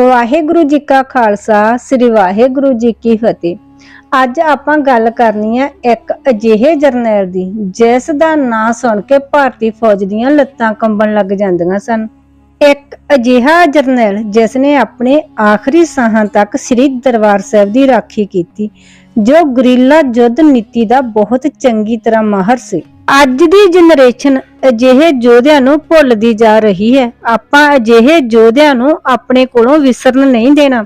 ਵਾਹਿਗੁਰੂ ਜੀ ਕਾ ਖਾਲਸਾ, ਸ੍ਰੀ ਵਾਹਿਗੁਰੂ ਜੀ ਕੀ ਫਤਿਹ। ਅੱਜ ਆਪਾਂ ਗੱਲ ਕਰਨੀ ਹੈ ਇੱਕ ਅਜਿਹੇ ਜਰਨੈਲ ਦੀ, ਜਿਸ ਦਾ ਨਾਂ ਸੁਣ ਕੇ ਭਾਰਤੀ ਫੌਜ ਦੀਆਂ ਲੱਤਾਂ ਕੰਬਣ ਲੱਗ ਜਾਂਦੀਆਂ ਸਨ। ਇੱਕ ਅਜਿਹਾ ਜਰਨੈਲ ਜਿਸ ਨੇ ਆਪਣੇ ਆਖਰੀ ਸਾਹਾਂ ਤੱਕ ਸ੍ਰੀ ਦਰਬਾਰ ਸਾਹਿਬ ਦੀ ਰਾਖੀ ਕੀਤੀ, ਜੋ ਗਰੀਲਾ ਯੁੱਧ ਨੀਤੀ ਦਾ ਬਹੁਤ ਚੰਗੀ ਤਰ੍ਹਾਂ ਮਾਹਰ ਸੀ। ਅੱਜ ਦੀ ਜਨਰੇਸ਼ਨ ਅਜਿਹੇ ਯੋਧਿਆਂ ਨੂੰ ਭੁੱਲਦੀ ਜਾ ਰਹੀ ਹੈ। ਆਪਾਂ ਅਜਿਹੇ ਯੋਧਿਆਂ ਨੂੰ ਆਪਣੇ ਕੋਲੋਂ ਵਿਸਰਨ ਨਹੀਂ ਦੇਣਾ।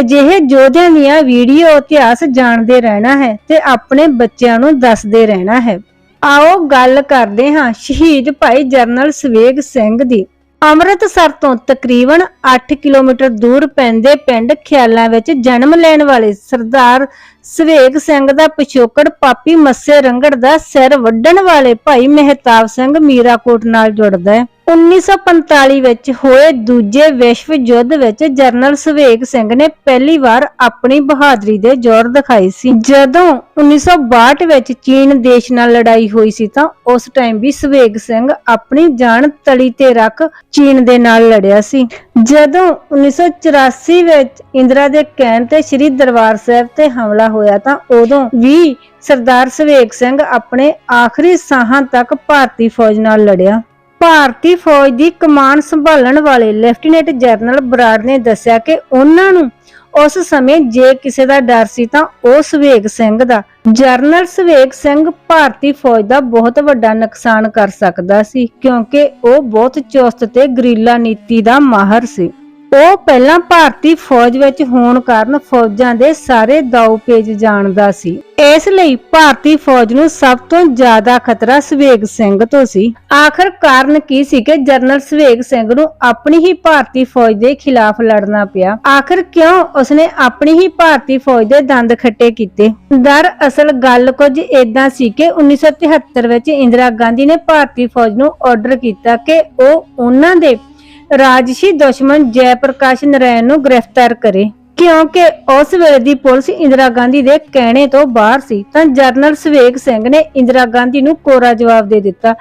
ਅਜਿਹੇ ਯੋਧਿਆਂ ਦੀਆਂ ਵੀਡੀਓ ਇਤਿਹਾਸ ਜਾਣਦੇ ਰਹਿਣਾ ਹੈ ਤੇ ਆਪਣੇ ਬੱਚਿਆਂ ਨੂੰ ਦੱਸਦੇ ਰਹਿਣਾ ਹੈ। ਆਓ ਗੱਲ ਕਰਦੇ ਹਾਂ ਸ਼ਹੀਦ ਭਾਈ ਜਰਨਲ ਸਵੇਗ ਸਿੰਘ ਦੀ। ਅੰਮ੍ਰਿਤਸਰ ਤੋਂ ਤਕਰੀਬਨ 8 ਕਿਲੋਮੀਟਰ ਦੂਰ ਪੈਂਦੇ ਪਿੰਡ ਖਿਆਲਾਂ ਵਿੱਚ ਜਨਮ ਲੈਣ ਵਾਲੇ ਸਰਦਾਰ ਸਵੇਗ ਸਿੰਘ ਦਾ ਪਿਛੋਕੜ ਪਾਪੀ ਮੱਸੇ ਰੰਗੜ ਦਾ ਸਿਰ ਵੱਢਣ ਵਾਲੇ ਭਾਈ ਮਹਿਤਾਬ ਸਿੰਘ ਮੀਰਾਕੋਟ ਨਾਲ ਜੁੜਦਾ ਹੈ। 1945 ਵਿੱਚ ਹੋਏ ਦੂਜੇ ਵਿਸ਼ਵ ਯੁੱਧ ਵਿੱਚ ਜਰਨਲ ਸਵੇਗ ਸਿੰਘ ਨੇ ਪਹਿਲੀ ਵਾਰ ਆਪਣੀ ਬਹਾਦਰੀ ਦੇ ਜ਼ੋਰ ਦਿਖਾਈ ਸੀ। ਜਦੋਂ 1962 ਵਿੱਚ ਚੀਨ ਦੇਸ਼ ਨਾਲ ਲੜਾਈ ਹੋਈ ਸੀ ਤਾਂ ਉਸ ਟਾਈਮ ਵੀ ਸਵੇਗ ਸਿੰਘ ਆਪਣੀ ਜਾਨ ਤਲੀ ਤੇ ਰੱਖ ਚੀਨ ਦੇ ਨਾਲ ਲੜਿਆ ਸੀ। ਜਦੋਂ 1984 ਵਿੱਚ ਇੰਦਰਾ ਦੇ ਕਹਿਣ ਤੇ ਸ੍ਰੀ ਦਰਬਾਰ ਸਾਹਿਬ ਤੇ ਹਮਲਾ ਹੋਇਆ ਤਾਂ ਉਦੋਂ ਵੀ ਸਰਦਾਰ ਸਵੇਗ ਸਿੰਘ ਆਪਣੇ ਆਖਰੀ ਸਾਹਾਂ ਤੱਕ ਭਾਰਤੀ ਫੌਜ ਨਾਲ ਲੜਿਆ। ਭਾਰਤੀ ਫੌਜ ਦੀ ਕਮਾਨ ਸੰਭਾਲਣ ਵਾਲੇ ਲੈਫਟੀਨੈਂਟ ਜਨਰਲ ਬਰਾੜ ਨੇ ਦੱਸਿਆ ਕਿ ਉਹਨਾਂ ਨੂੰ ਉਸ ਸਮੇਂ ਜੇ ਕਿਸੇ ਦਾ ਡਰ ਸੀ ਤਾਂ ਉਹ ਸਵੇਗ ਸਿੰਘ ਦਾ, ਜਰਨਲ ਸਵੇਗ ਸਿੰਘ ਭਾਰਤੀ ਫੌਜ ਦਾ ਬਹੁਤ ਵੱਡਾ ਨੁਕਸਾਨ ਕਰ ਸਕਦਾ ਸੀ ਕਿਉਂਕਿ ਉਹ ਬਹੁਤ ਚੁਸਤ ਤੇ ਗਰੀਲਾ ਨੀਤੀ ਦਾ ਮਾਹਰ ਸੀ। ਉਹ ਪਹਿਲਾਂ ਭਾਰਤੀ ਫੌਜ ਵਿੱਚ ਹੋਣ ਕਾਰਨ ਫੌਜਾਂ ਦੇ ਸਾਰੇ ਦਾਅ ਪੇਜ ਜਾਣਦਾ ਸੀ। ਇਸ ਲਈ ਭਾਰਤੀ ਫੌਜ ਨੂੰ ਸਭ ਤੋਂ ਜ਼ਿਆਦਾ ਖਤਰਾ ਸਵੇਗ ਸਿੰਘ ਤੋਂ ਸੀ। ਆਖਰ ਕਾਰਨ ਕੀ ਸੀ ਕਿ ਜਰਨਲ ਸਵੇਗ ਸਿੰਘ ਨੂੰ ਆਪਣੀ ਹੀ ਭਾਰਤੀ ਫੌਜ ਦੇ ਖਿਲਾਫ ਲੜਨਾ ਪਿਆ। ਆਖਰ ਕਿਉਂ ਉਸਨੇ ਆਪਣੀ ਹੀ ਭਾਰਤੀ ਫੌਜ ਦੇ ਦੰਦ ਖੱਟੇ ਕੀਤੇ? ਦਰਅਸਲ ਗੱਲ ਕੁਝ ਏਦਾਂ ਸੀ ਕਿ 1973 ਵਿੱਚ ਇੰਦਰਾ ਗਾਂਧੀ ਨੇ ਭਾਰਤੀ ਫੌਜ ਨੂੰ ਆਰਡਰ ਕੀਤਾ ਕਿ ਉਹ ਉਹਨਾਂ ਦੇ ਰਾਜਸੀ ਦੁਸ਼ਮਣ ਜੈ ਪ੍ਰਕਾਸ਼ ਨਰੈਣ ਨੂੰ ਗ੍ਰਿਫਤਾਰ ਕਰੇ। ਕਿਉਂਕਿ ਉਸ ਵੇਲੇ ਦੀ ਪੁਲਿਸ ਇੰਦਰਾ ਗਾਂਧੀ ਦੇ ਕਹਿਣੇ ਤੋਂ ਬਾਹਰ ਸੀ, ਤਾਂ ਜਰਨਲ ਸਵੇਗ ਸਿੰਘ ਨੇ ਇੰਦਰਾ ਗਾਂਧੀ ਨੂੰ ਕੋਰਾ ਜਵਾਬ ਦੇ ਦਿੱਤਾ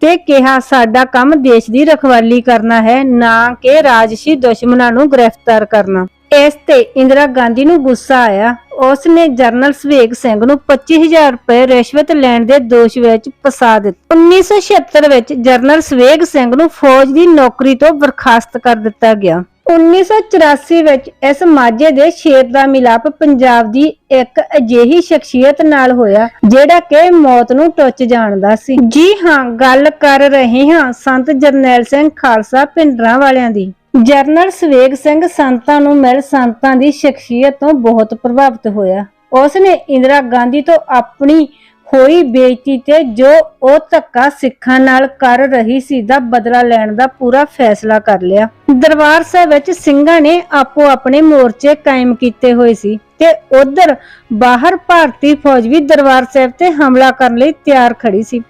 ਤੇ ਕਿਹਾ, ਸਾਡਾ ਕੰਮ ਦੇਸ਼ ਦੀ ਰਖਵਾਲੀ ਕਰਨਾ ਹੈ, ਨਾ ਕਿ ਰਾਜਸੀ ਦੁਸ਼ਮਣਾਂ ਨੂੰ ਗ੍ਰਿਫਤਾਰ ਕਰਨਾ। ਇਸ ਤੇ ਇੰਦਰਾ ਗਾਂਧੀ ਨੂੰ ਗੁੱਸਾ ਆਇਆ। ਉਸ ਨੇ ਜਰਨਲ ਸਵੇਗ ਸਿੰਘ ਨੂੰ 25000 ਰੁਪਏ ਰਿਸ਼ਵਤ ਲੈਣ ਦੇ ਦੋਸ਼ ਵਿੱਚ ਫਸਾ ਦਿੱਤਾ। 1976 ਵਿੱਚ ਜਰਨਲ ਸਵੇਗ ਸਿੰਘ ਨੂੰ ਫੌਜ ਦੀ ਨੌਕਰੀ ਤੋਂ ਬਰਖਾਸਤ ਕਰ ਦਿੱਤਾ ਗਿਆ। 1984 ਵਿੱਚ ਇਸ ਮਾਝੇ ਦੇ ਸ਼ੇਰ ਦਾ ਮਿਲਾਪ ਪੰਜਾਬ ਦੀ ਇੱਕ ਅਜਿਹੀ ਸ਼ਖਸੀਅਤ ਨਾਲ ਹੋਇਆ, ਜਿਹੜਾ ਕਿ ਮੌਤ ਨੂੰ ਟੁੱਚ ਜਾਣਦਾ ਸੀ। ਜੀ ਹਾਂ, ਗੱਲ ਕਰ ਰਹੇ ਹਾਂ ਸੰਤ ਜਰਨੈਲ ਸਿੰਘ ਖਾਲਸਾ ਪਿੰਡਰਾਂ ਵਾਲਿਆਂ ਦੀ। ਜਰਨਲ ਸਵੇਗ ਸਿੰਘ ਸੰਤਾਂ ਨੂੰ ਮਿਲ ਸੰਤਾਂ ਦੀ ਸ਼ਖਸੀਅਤ ਤੋਂ ਬਹੁਤ ਪ੍ਰਭਾਵਿਤ ਹੋਇਆ। ਉਸ ਨੇ ਇੰਦਰਾ ਗਾਂਧੀ ਤੋਂ ਆਪਣੀ ਹੋਈ ਬੇਇੱਜ਼ਤੀ ਤੇ ਜੋ ਉਹ ਧੱਕਾ ਸਿੱਖਾਂ ਨਾਲ ਕਰ ਰਹੀ ਸੀ ਦਾ ਬਦਲਾ ਲੈਣ ਦਾ ਪੂਰਾ ਫੈਸਲਾ ਕਰ ਲਿਆ। ਦਰਬਾਰ ਸਾਹਿਬ ਵਿੱਚ ਸਿੰਘਾਂ ਨੇ ਆਪੋ ਆਪਣੇ ਮੋਰਚੇ ਕਾਇਮ ਕੀਤੇ ਹੋਏ ਸੀ ਤੇ ਉਧਰ ਬਾਹਰ ਭਾਰਤੀ ਫੌਜ ਵੀ ਦਰਬਾਰ ਸਾਹਿਬ ਤੇ ਹਮਲਾ ਕਰਨ ਲਈ ਤਿਆਰ ਖੜੀ ਸੀ।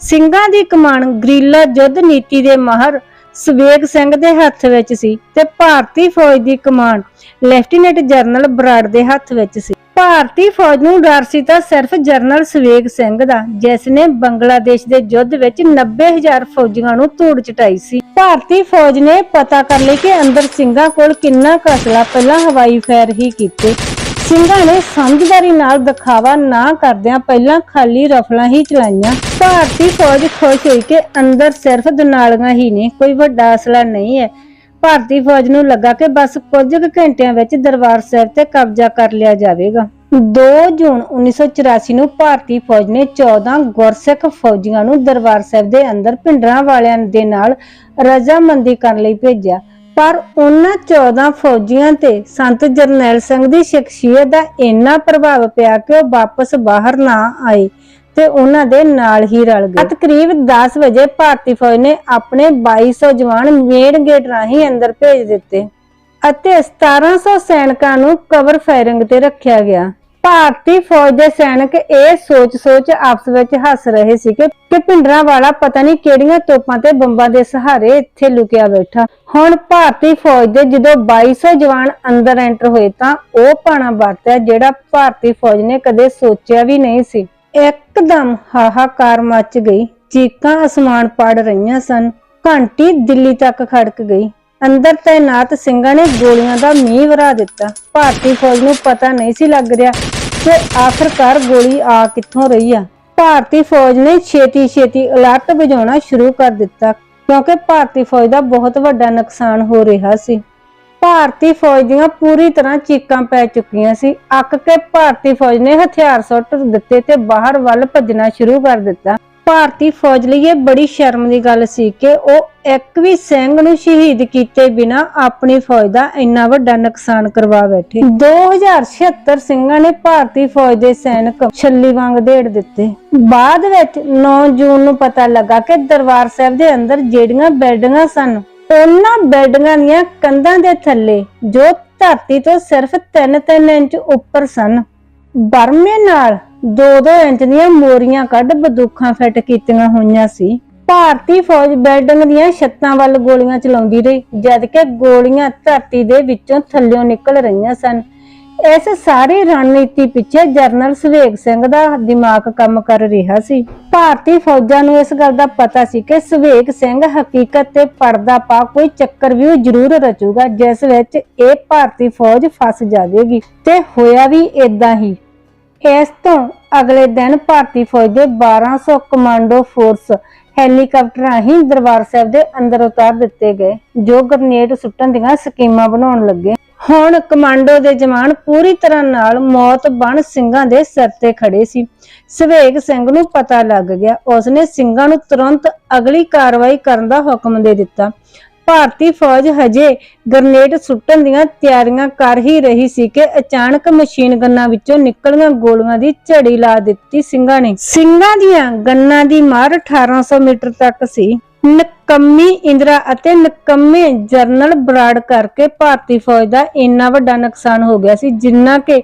ਸਿੰਘਾਂ ਦੀ ਕਮਾਨ ਗਰੀਲਾ ਯੁੱਧ ਨੀਤੀ ਦੇ ਮਾਹਰ ਸਵੇਗ ਸਿੰਘ ਦੇ ਹੱਥ ਵਿੱਚ ਸੀ ਤੇ ਭਾਰਤੀ ਫੌਜ ਦੀ ਕਮਾਨ ਲੈਫਟੀਨੈਂਟ ਜਨਰਲ ਬਰਾੜ ਦੇ ਹੱਥ ਵਿੱਚ ਸੀ। ਭਾਰਤੀ ਫੌਜ ਨੂੰ ਡਰ ਸੀ ਤਾਂ ਸਿਰਫ ਜਨਰਲ ਸਵੇਗ ਸਿੰਘ ਦਾ, ਜਿਸ ਨੇ ਬੰਗਲਾਦੇਸ਼ ਦੇ ਯੁੱਧ ਵਿੱਚ 90000 ਫੌਜੀਆਂ ਨੂੰ ਧੂੜ ਚਟਾਈ ਸੀ। ਭਾਰਤੀ ਫੌਜ ਨੇ ਪਤਾ ਕਰ ਲਈ ਕਿ ਅੰਦਰ ਸਿੰਘਾਂ ਕੋਲ ਕਿੰਨਾ ਕੁ ਪਹਿਲਾਂ ਹਵਾਈ ਫਾਇਰ ਹੀ ਕੀਤੇ। ਸਿੰਘਾਂ ਨੇ ਸਮਝਦਾਰੀ ਨਾਲ ਦਿਖਾਵਾ ਨਾ ਕਰਦਿਆਂ ਪਹਿਲਾਂ ਖਾਲੀ ਰਫਲਾਂ ਹੀ ਚਲਾਈਆਂ। ਭਾਰਤੀ ਫੌਜ ਖੁਸ਼ ਹੋਈ ਕਿ ਅੰਦਰ ਸਿਰਫ ਦਨਾਲੀਆਂ ਹੀ ਨੇ, ਕੋਈ ਵੱਡਾ ਅਸਲਾ ਨਹੀਂ ਹੈ। ਭਾਰਤੀ ਫੌਜ ਨੂੰ ਲੱਗਾ ਕਿ ਬਸ ਕੁਝ ਕੁ ਘੰਟਿਆਂ ਵਿੱਚ ਦਰਬਾਰ ਸਾਹਿਬ ਤੇ ਕਬਜ਼ਾ ਕਰ ਲਿਆ ਜਾਵੇਗਾ। 2 ਜੂਨ 1984 ਨੂੰ ਭਾਰਤੀ ਫੌਜ ਨੇ 14 ਗੁਰਸਿੱਖ ਫੌਜੀਆਂ ਨੂੰ ਦਰਬਾਰ ਸਾਹਿਬ ਦੇ ਅੰਦਰ ਪਿੰਡਰਾਂ ਵਾਲਿਆਂ ਦੇ ਨਾਲ ਰਜ਼ਾਮੰਦੀ ਕਰਨ ਲਈ ਭੇਜਿਆ। ਪਰ ਉਹਨਾਂ 14 ਫੌਜੀਆਂ ਤੇ ਸੰਤ ਜਰਨੈਲ ਸਿੰਘ ਦੀ ਸ਼ਖਸੀਅਤ ਦਾ ਇੰਨਾ ਪ੍ਰਭਾਵ ਪਿਆ ਕਿ ਉਹ ਵਾਪਸ ਬਾਹਰ ਨਾ ਆਏ ਤੇ ਉਹਨਾਂ ਦੇ ਨਾਲ ਹੀ ਰਲ ਗਏ। ਤਕਰੀਬ 10 ਵਜੇ ਭਾਰਤੀ ਫੌਜ ਨੇ ਆਪਣੇ 2200 ਜਵਾਨ ਮੇਨ ਗੇਟ ਰਾਹੀਂ ਅੰਦਰ ਭੇਜ ਦਿੱਤੇ ਅਤੇ 1700 ਸੈਨਿਕਾਂ ਨੂੰ ਕਵਰ ਫਾਇਰਿੰਗ ਤੇ ਰੱਖਿਆ ਗਿਆ। ਭਾਰਤੀ ਫੌਜ ਦੇ ਸੈਨਿਕ ਇਹ ਸੋਚ-ਸੋਚ ਆਪਸ ਵਿੱਚ ਹੱਸ ਰਹੇ ਸੀ ਕਿ ਕਿ ਭਿੰਡਰਾਂ ਵਾਲਾ ਪਤਾ ਨਹੀਂ ਕਿਹੜੀਆਂ ਤੋਪਾਂ ਤੇ ਬੰਬਾਂ ਦੇ ਸਹਾਰੇ ਇੱਥੇ ਲੁਕਿਆ ਬੈਠਾ। ਹੁਣ ਭਾਰਤੀ ਫੌਜ ਦੇ ਜਦੋਂ 2200 ਜਵਾਨ ਅੰਦਰ ਐਂਟਰ ਹੋਏ ਤਾਂ ਉਹ ਪਾਣਾ ਵਰਤਿਆ ਜਿਹੜਾ ਭਾਰਤੀ ਫੌਜ ਨੇ ਕਦੇ ਸੋਚਿਆ ਵੀ ਨਹੀਂ ਸੀ। ਇੱਕਦਮ ਹਾਹਾਕਾਰ ਮਚ ਗਈ, ਚੀਕਾਂ ਅਸਮਾਨ ਪੜ ਰਹੀਆਂ ਸਨ। ਘੰਟੀ ਦਿੱਲੀ ਤੱਕ ਖੜਕ ਗਈ। ਅੰਦਰ ਤਾਇਨਾਤ ਸਿੰਘਾਂ ਨੇ ਗੋਲੀਆਂ ਦਾ ਮੀਂਹ ਵਰਾ ਦਿੱਤਾ। ਭਾਰਤੀ ਫੌਜ ਨੂੰ ਪਤਾ ਨਹੀਂ ਸੀ ਲੱਗ ਰਿਹਾ ਕਿ ਆਖਰਕਾਰ ਗੋਲੀ ਆ ਕਿੱਥੋਂ ਰਹੀ ਆ? ਭਾਰਤੀ ਫੌਜ ਨੇ ਛੇਤੀ ਛੇਤੀ ਅਲਰਟ ਵਜਾਉਣਾ ਸ਼ੁਰੂ ਕਰ ਦਿੱਤਾ, ਕਿਉਂਕਿ ਭਾਰਤੀ ਫੌਜ ਦਾ ਬਹੁਤ ਵੱਡਾ ਨੁਕਸਾਨ ਹੋ ਰਿਹਾ ਸੀ। ਭਾਰਤੀ ਫੌਜ ਦੀਆਂ ਪੂਰੀ ਤਰ੍ਹਾਂ ਚੀਕਾਂ ਪੈ ਚੁੱਕੀਆਂ ਸੀ। ਅੱਕ ਕੇ ਭਾਰਤੀ ਫੌਜ ਨੇ ਹਥਿਆਰ ਸੁੱਟ ਦਿੱਤੇ ਤੇ ਬਾਹਰ ਵੱਲ ਭੱਜਣਾ ਸ਼ੁਰੂ ਕਰ ਦਿੱਤਾ। ਭਾਰਤੀ ਫੌਜ ਲਈ ਇਹ ਬੜੀ ਸ਼ਰਮ ਦੀ ਗੱਲ ਸੀ ਕਿ ਉਹ ਇੱਕ ਵੀ ਸਿੰਘ ਨੂੰ ਸ਼ਹੀਦ ਕੀਤੇ ਬਿਨਾ ਆਪਣੀ ਫੌਜ ਦਾ ਇੰਨਾ ਵੱਡਾ ਨੁਕਸਾਨ ਕਰਵਾ ਬੈਠੇ। 2076 ਸਿੰਘਾਂ ਨੇ ਭਾਰਤੀ ਫੌਜ ਦੇ ਸੈਨਿਕ ਛੱਲੀ ਵਾਂਗ ਢੇੜ ਦਿੱਤੇ। ਬਾਅਦ ਵਿੱਚ 9 ਜੂਨ ਨੂੰ ਪਤਾ ਲੱਗਾ ਕਿ ਦਰਬਾਰ ਸਾਹਿਬ ਦੇ ਅੰਦਰ ਜਿਹੜੀਆਂ ਬਿਲਡਿੰਗਾਂ ਸਨ, ਉਹਨਾਂ ਬਿਲਡਿੰਗਾਂ ਦੀਆਂ ਕੰਧਾਂ ਦੇ ਥੱਲੇ ਜੋ ਧਰਤੀ ਤੋਂ ਸਿਰਫ 3-3 ਇੰਚ ਉੱਪਰ ਸਨ। ਬਰਮੇ ਨਾਲ 2-2 ਇੰਚ ਦੀਆਂ ਮੋਰੀਆਂ ਕੱਢ ਬੰਦੂਕਾਂ ਫਿੱਟ ਕੀਤੀਆਂ ਹੋਈਆਂ ਸੀ। ਭਾਰਤੀ ਫੌਜ ਬਿਲਡਿੰਗ ਦੀਆਂ ਛੱਤਾਂ ਵੱਲ ਗੋਲੀਆਂ ਚਲਾਉਂਦੀ ਰਹੀ, ਜਦ ਗੋਲੀਆਂ ਧਰਤੀ ਦੇ ਵਿੱਚੋਂ ਥੱਲਿਓਂ ਨਿਕਲ ਰਹੀਆਂ ਸਨ। ਇਸ ਸਾਰੀ ਰਣਨੀਤੀ ਪਿੱਛੇ ਜਰਨਲ ਸੁਵੇਗ ਸਿੰਘ ਦਾ ਦਿਮਾਗ ਕੰਮ ਕਰ ਰਿਹਾ ਸੀ। ਭਾਰਤੀ ਫੌਜਾਂ ਨੂੰ ਇਸ ਗੱਲ ਦਾ ਪਤਾ ਸੀ ਕਿ ਸੁਵੇਗ ਸਿੰਘ ਹਕੀਕਤ ਤੇ ਪਰਦਾ ਪਾ ਕੋਈ ਚੱਕਰ ਵੀ ਜ਼ਰੂਰ ਰਚੂਗਾ, ਜਿਸ ਵਿੱਚ ਇਹ ਭਾਰਤੀ ਫੌਜ ਫਸ ਜਾਵੇਗੀ। ਤੇ ਹੋਇਆ ਵੀ ਇਦਾਂ ਹੀ। ਇਸ ਤੋਂ ਅਗਲੇ ਦਿਨ ਭਾਰਤੀ ਫੌਜ ਦੇ 1200 ਕਮਾਂਡੋ ਫੋਰਸ ਹੈਲੀਕਾਪਟਰ ਰਾਹੀਂ ਦਰਬਾਰ ਸਾਹਿਬ ਦੇ ਅੰਦਰ ਉਤਾਰ ਦਿੱਤੇ ਗਏ, ਜੋ ਗ੍ਰਨੇਡ ਸੁੱਟਣ ਦੀਆਂ ਸਕੀਮਾਂ ਬਣਾਉਣ ਲੱਗੇ। ਹੁਣ ਕਮਾਂਡੋ ਦੇ ਜਵਾਨ ਪੂਰੀ ਤਰ੍ਹਾਂ ਨਾਲ ਮੌਤ ਬਣ ਸਿੰਘਾਂ ਦੇ ਸਿਰ ਤੇ ਖੜੇ ਸੀ। ਸਵੇਗ ਸਿੰਘ ਨੂੰ ਪਤਾ ਲੱਗ ਗਿਆ, ਉਸਨੇ ਸਿੰਘਾਂ ਨੂੰ ਤੁਰੰਤ ਅਗਲੀ ਕਾਰਵਾਈ ਕਰਨ ਦਾ ਹੁਕਮ ਦੇ ਦਿੱਤਾ। ਭਾਰਤੀ ਫੌਜ ਹਜੇ ਗ੍ਰਨੇਡ ਸੁੱਟਣ ਦੀਆਂ ਤਿਆਰੀਆਂ ਕਰ ਹੀ ਰਹੀ ਸੀ ਕਿ ਅਚਾਨਕ ਮਸ਼ੀਨ ਗੰਨਾਂ ਵਿੱਚੋਂ ਨਿਕਲੀਆਂ ਗੋਲੀਆਂ ਦੀ ਝੜੀ ਲਾ ਦਿੱਤੀ ਸਿੰਘਾਂ ਨੇ। ਸਿੰਘਾਂ ਦੀਆਂ ਗੰਨਾਂ ਦੀ ਮਾਰ 1800 ਮੀਟਰ ਤੱਕ ਸੀ। ਨਕੰਮੀ ਇੰਦਰਾ ਅਤੇ ਨਕੰਮੇ ਜਰਨਲ ਬਰਾੜ ਕਰਕੇ ਭਾਰਤੀ ਫੌਜ ਦਾ ਇੰਨਾ ਵੱਡਾ ਨੁਕਸਾਨ ਹੋ ਗਿਆ ਸੀ, ਜਿੰਨਾ ਕਿ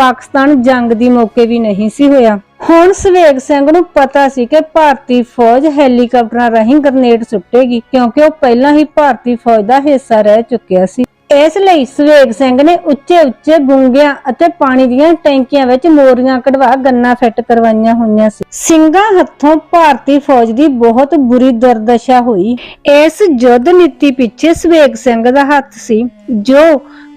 ਪਾਕਿਸਤਾਨ ਜੰਗ ਦੀ ਮੌਕੇ ਵੀ ਨਹੀਂ ਸੀ ਹੋਇਆ। ਹੁਣ ਸਵੇਗ ਸਿੰਘ ਨੂੰ ਪਤਾ ਸੀ ਕਿ ਭਾਰਤੀ ਫੌਜ ਹੈਲੀਕਾਪਟਰਾਂ ਰਾਹੀਂ ਗ੍ਰਨੇਡ ਸੁੱਟੇਗੀ, ਕਿਉਂਕਿ ਉਹ ਪਹਿਲਾਂ ਹੀ ਭਾਰਤੀ ਫੌਜ ਦਾ ਹਿੱਸਾ ਰਹਿ ਚੁੱਕਿਆ ਸੀ। ਇਸ ਲਈ ਸਵੇਗ ਸਿੰਘ ਨੇ ਉੱਚੇ ਉੱਚੇ ਗੁੰਗਿਆਂ ਅਤੇ ਪਾਣੀ ਦੀਆਂ ਟੈਂਕੀਆਂ ਵਿੱਚ ਮੋਰੀਆਂ ਕਢਵਾ ਗੰਨਾ ਫਿੱਟ ਕਰਵਾਈਆਂ ਹੋਈਆਂ ਸੀ। ਸਿੰਘਾਂ ਹੱਥੋਂ ਭਾਰਤੀ ਫੌਜ ਦੀ ਬਹੁਤ ਬੁਰੀ ਦੁਰਦਸ਼ਾ ਹੋਈ। ਇਸ ਯੁੱਧ ਨੀਤੀ ਪਿੱਛੇ ਸਵੇਗ ਸਿੰਘ ਦਾ ਹੱਥ ਸੀ, ਜੋ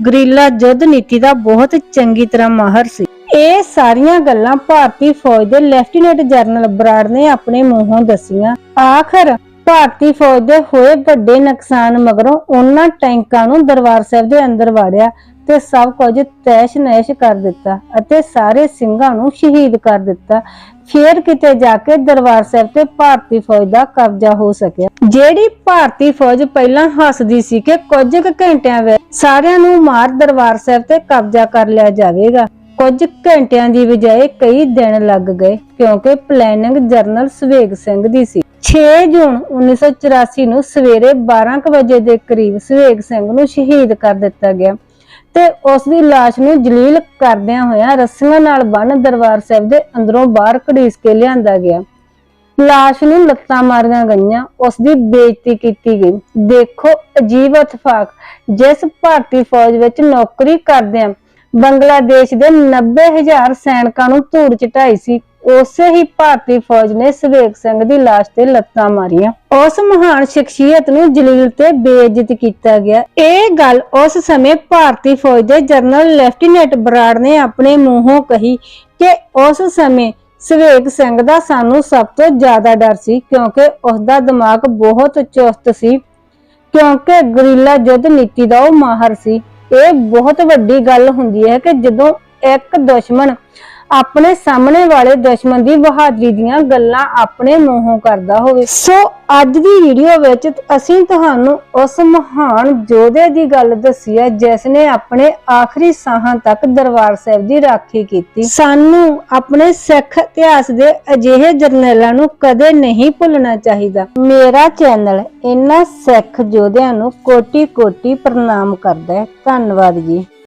ਗਰੀਲਾ ਯੁੱਧ ਨੀਤੀ ਦਾ ਬਹੁਤ ਚੰਗੀ ਤਰ੍ਹਾਂ ਮਾਹਰ ਸੀ। ਇਹ ਸਾਰੀਆਂ ਗੱਲਾਂ ਭਾਰਤੀ ਫੌਜ ਦੇ ਲੈਫਟੀਨੈਂਟ ਜਨਰਲ ਬਰਾੜ ਨੇ ਆਪਣੇ ਮੂੰਹੋਂ ਦੱਸੀਆਂ। ਆਖਰ ਭਾਰਤੀ ਫੌਜ ਦੇ ਹੋਏ ਵੱਡੇ ਨੁਕਸਾਨ ਮਗਰੋਂ ਉਹਨਾਂ ਟੈਂਕਾਂ ਨੂੰ ਦਰਬਾਰ ਸਾਹਿਬ ਦੇ ਅੰਦਰ ਵਾੜਿਆ ਤੇ ਸਭ ਕੁਝ ਤੈਸ਼-ਨੈਸ਼ ਕਰ ਦਿੱਤਾ ਅਤੇ ਸਾਰੇ ਸਿੰਘਾਂ ਨੂੰ ਸ਼ਹੀਦ ਕਰ ਦਿੱਤਾ। ਫੇਰ ਕਿਤੇ ਜਾ ਕੇ ਦਰਬਾਰ ਸਾਹਿਬ ਤੇ ਭਾਰਤੀ ਫੌਜ ਦਾ ਕਬਜ਼ਾ ਹੋ ਸਕਿਆ। ਜਿਹੜੀ ਭਾਰਤੀ ਫੌਜ ਪਹਿਲਾਂ ਹੱਸਦੀ ਸੀ ਕਿ ਕੁਝ ਕੁ ਘੰਟਿਆਂ ਵਿੱਚ ਸਾਰਿਆਂ ਨੂੰ ਮਾਰ ਦਰਬਾਰ ਸਾਹਿਬ ਤੇ ਕਬਜ਼ਾ ਕਰ ਲਿਆ ਜਾਵੇਗਾ, ਕੁਝ ਘੰਟਿਆਂ ਦੀ ਬਜਾਏ ਕਈ ਦਿਨ ਲੱਗ ਗਏ ਕਿਉਂਕਿ ਪਲੈਨਿੰਗ ਜਰਨਲ ਸੁਵੇਗ ਸਿੰਘ ਦੀ ਸੀ। 6 ਜੂਨ 1984 ਨੂੰ ਸਵੇਰੇ 12 ਕੁ ਵਜੇ ਦੇ ਕਰੀਬ ਸੁਵੇਗ ਸਿੰਘ ਨੂੰ ਸ਼ਹੀਦ ਕਰ ਦਿੱਤਾ ਗਿਆ ਤੇ ਉਸ ਦੀ ਲਾਸ਼ ਨੂੰ ਜਲੀਲ ਕਰਦਿਆਂ ਹੋਇਆਂ ਰੱਸੀਆਂ ਨਾਲ ਬੰਨ ਦਰਬਾਰ ਸਾਹਿਬ ਦੇ ਅੰਦਰੋਂ ਬਾਹਰ ਘੜੀਸ ਕੇ ਲਿਆਂਦਾ ਗਿਆ। ਲਾਸ਼ ਨੂੰ ਲੱਤਾਂ ਮਾਰੀਆਂ ਗਈਆਂ, ਉਸ ਦੀ ਬੇਇੱਜ਼ਤੀ ਕੀਤੀ ਗਈ। ਦੇਖੋ ਅਜੀਬ ਇਤਫਾਕ, ਜਿਸ ਭਾਰਤੀ ਫੌਜ ਵਿੱਚ ਨੌਕਰੀ ਕਰਦਿਆਂ ਬੰਗਲਾਦੇਸ਼ ਦੇ 90000 ਸੈਨਿਕਾਂ ਨੂੰ ਧੂੜ ਚਟਾਈ ਸੀ ਉਸੇ ਹੀ ਭਾਰਤੀ ਫੌਜ ਨੇ ਸਵੇਗ ਸਿੰਘ ਦੀ ਲਾਸ਼ ਤੇ ਲੱਤਾਂ ਮਾਰੀਆਂ। ਉਸ ਮਹਾਨ ਸ਼ਖਸੀਅਤ ਨੂੰ ਜਲੀਲ ਤੇ ਬੇਇੱਜ਼ਤ ਕੀਤਾ ਗਿਆ। ਇਹ ਗੱਲ ਉਸ ਸਮੇਂ ਭਾਰਤੀ ਫੌਜ ਦੇ ਜਨਰਲ ਲੈਫਟੀਨੈਂਟ ਬਰਾੜ ਨੇ ਆਪਣੇ ਮੂੰਹੋਂ ਕਹੀ ਕਿ ਉਸ ਸਮੇਂ ਸਵੇਗ ਸਿੰਘ ਦਾ ਸਾਨੂੰ ਸਭ ਤੋਂ ਜ਼ਿਆਦਾ ਡਰ ਸੀ ਕਿਉਂਕਿ ਉਸ ਦਾ ਦਿਮਾਗ ਬਹੁਤ ਚੁਸਤ ਸੀ, ਕਿਉਂਕਿ ਗਰੀਲਾ ਯੁੱਧ ਨੀਤੀ ਦਾ ਉਹ ਮਾਹਰ ਸੀ। ਇਹ ਬਹੁਤ ਵੱਡੀ ਗੱਲ ਹੁੰਦੀ ਹੈ ਕਿ ਜਦੋਂ ਇੱਕ ਦੁਸ਼ਮਣ ਆਪਣੇ ਸਾਹਮਣੇ ਵਾਲੇ ਦੁਸ਼ਮਣ ਦੀ ਬਹਾਦਰੀ ਦੀਆਂ ਗੱਲਾਂ ਆਪਣੇ ਮੂੰਹੋਂ ਕਰਦਾ ਹੋਵੇ। ਸੋ ਅੱਜ ਦੀ ਵੀਡੀਓ ਵਿੱਚ ਅਸੀਂ ਤੁਹਾਨੂੰ ਉਸ ਮਹਾਨ ਯੋਧੇ ਦੀ ਗੱਲ ਦੱਸੀ ਹੈ ਜਿਸ ਨੇ ਆਪਣੇ ਆਖਰੀ ਸਾਹਾਂ ਤੱਕ ਦਰਬਾਰ ਸਾਹਿਬ ਦੀ ਰਾਖੀ ਕੀਤੀ। ਸਾਨੂੰ ਆਪਣੇ ਸਿੱਖ ਇਤਿਹਾਸ ਦੇ ਅਜਿਹੇ ਜਰਨੈਲਾਂ ਨੂੰ ਕਦੇ ਨਹੀਂ ਭੁੱਲਣਾ ਚਾਹੀਦਾ। ਮੇਰਾ ਚੈਨਲ ਇਹਨਾਂ ਸਿੱਖ ਯੋਧਿਆਂ ਨੂੰ ਕੋਟੀ ਕੋਟੀ ਪ੍ਰਣਾਮ ਕਰਦਾ ਹੈ। ਧੰਨਵਾਦ ਜੀ।